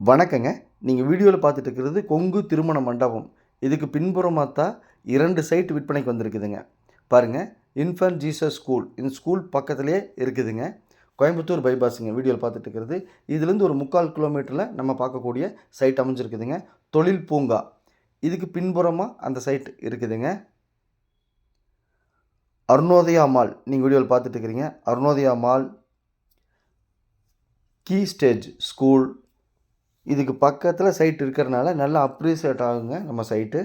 வணக்கங்க. நீங்கள் வீடியோவில் பார்த்துட்டு இருக்கிறது கொங்கு திருமண மண்டபம். இதுக்கு பின்புறமாக தான் இரண்டு சைட் விற்பனைக்கு வந்திருக்குதுங்க. பாருங்கள் இன்ஃபன்ட் ஜீசஸ் ஸ்கூல் இந்த ஸ்கூல் பக்கத்துலேயே இருக்குதுங்க. கோயம்புத்தூர் பைபாஸுங்க வீடியோவில் பார்த்துட்டு இருக்கிறது இதுலேருந்து ஒரு முக்கால் கிலோமீட்டரில் நம்ம பார்க்கக்கூடிய சைட் அமைஞ்சிருக்குதுங்க. தொழில் பூங்கா. இதுக்கு பின்புறமாக அந்த சைட் இருக்குதுங்க. அருணோதயா மால். நீங்கள் வீடியோவில் பார்த்துட்டு இருக்கிறீங்க Arunodaya mall. Key stage school இதுக்கு பக்கத்தில் சைட் இருக்கிறனால நல்லா அப்ரிசியேட் ஆகுங்க நம்ம சைட்டு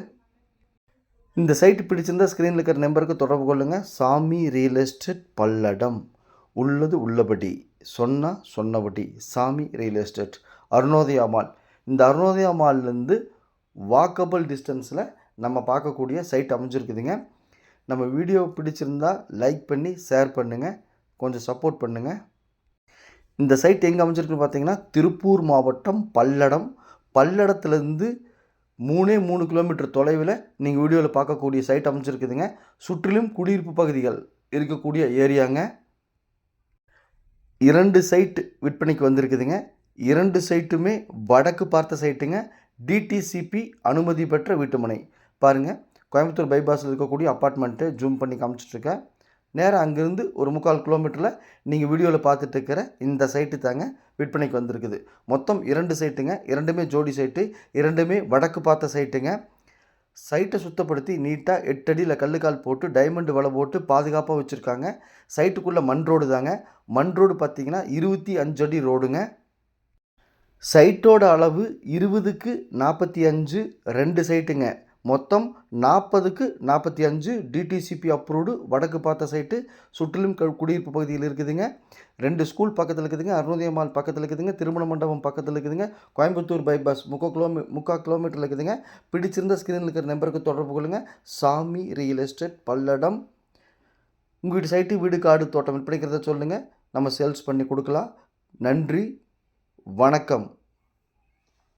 இந்த சைட்டு பிடிச்சிருந்தா ஸ்க்ரீனில் இருக்கிற நம்பருக்கு தொடர்பு கொள்ளுங்கள் சாமி ரியல் எஸ்டேட் பல்லடம். உள்ளது உள்ளபடி. சொன்னால் சொன்னபடி. சாமி ரியல் எஸ்டேட் அருணோதயா மால் இந்த அருணோதயா மால்லேருந்து வாக்கபிள் டிஸ்டன்ஸில் நம்ம பார்க்கக்கூடிய சைட் அமைஞ்சிருக்குதுங்க. நம்ம வீடியோ பிடிச்சிருந்தா லைக் பண்ணி ஷேர் பண்ணுங்கள் கொஞ்சம் சப்போர்ட் பண்ணுங்கள் இந்த சைட் எங்கே அமைஞ்சிருக்குன்னு பார்த்தீங்கன்னா திருப்பூர் மாவட்டம் பல்லடம். பல்லடத்துலேருந்து மூணே மூணு கிலோமீட்டர் தொலைவில் நீங்கள் வீடியோவில் பார்க்கக்கூடிய சைட் அமைச்சிருக்குதுங்க சுற்றிலும் குடியிருப்பு பகுதிகள் இருக்கக்கூடிய ஏரியாங்க. இரண்டு சைட் விற்பனைக்கு வந்திருக்குதுங்க. இரண்டு சைட்டுமே வடக்கு பார்த்த சைட்டுங்க. டிடிசிபி அனுமதி பெற்ற வீட்டுமனை. பாருங்கள் கோயம்புத்தூர் பைபாஸில் இருக்கக்கூடிய அப்பார்ட்மெண்ட்டு ஜூம் பண்ணி காமிச்சிட்ருக்கேன் நேராக அங்கேருந்து ஒரு முக்கால் கிலோமீட்டரில் நீங்கள் வீடியோவில் பார்த்துட்டு இருக்கிற இந்த சைட்டு தாங்க விற்பனைக்கு வந்திருக்குது. மொத்தம் இரண்டு சைட்டுங்க. இரண்டுமே ஜோடி சைட்டு இரண்டுமே வடக்கு பார்த்த சைட்டுங்க. சைட்டை சுத்தப்படுத்தி நீட்டாக எட்டடியில் கல்லுக்கால் போட்டு டைமண்டு வலை போட்டு பாதுகாப்பாக வச்சுருக்காங்க. சைட்டுக்குள்ளே மண் ரோடு தாங்க. மண் ரோடு பார்த்தீங்கன்னா இருபத்தி அஞ்சு அடி ரோடுங்க. சைட்டோட அளவு இருபதுக்கு நாற்பத்தி அஞ்சு ரெண்டு சைட்டுங்க. மொத்தம் நாற்பதுக்கு நாற்பத்தி அஞ்சு டிடிசிபி அப்ரூவ்டு வடக்கு பார்த்த சைட்டு சுற்றிலும் குடியிருப்பு பகுதியில் இருக்குதுங்க. ரெண்டு ஸ்கூல் பக்கத்தில் இருக்குதுங்க அருணோதய மால் பக்கத்தில் இருக்குதுங்க திருமண மண்டபம் பக்கத்தில் இருக்குதுங்க கோயம்புத்தூர் பைபாஸ் முக்கா கிலோமீ முக்கால் கிலோமீட்டரில் இருக்குதுங்க. பிடிச்சிருந்த ஸ்க்ரீனில் இருக்கிற நம்பருக்கு தொடர்பு கொள்ளுங்கள் சாமி ரியல் எஸ்டேட் பல்லடம். உங்கள் வீட்டு சைட்டு வீடு காடு தோட்டம் விற்பனைக்கிறத சொல்லுங்கள் நம்ம சேல்ஸ் பண்ணி கொடுக்கலாம். நன்றி வணக்கம்.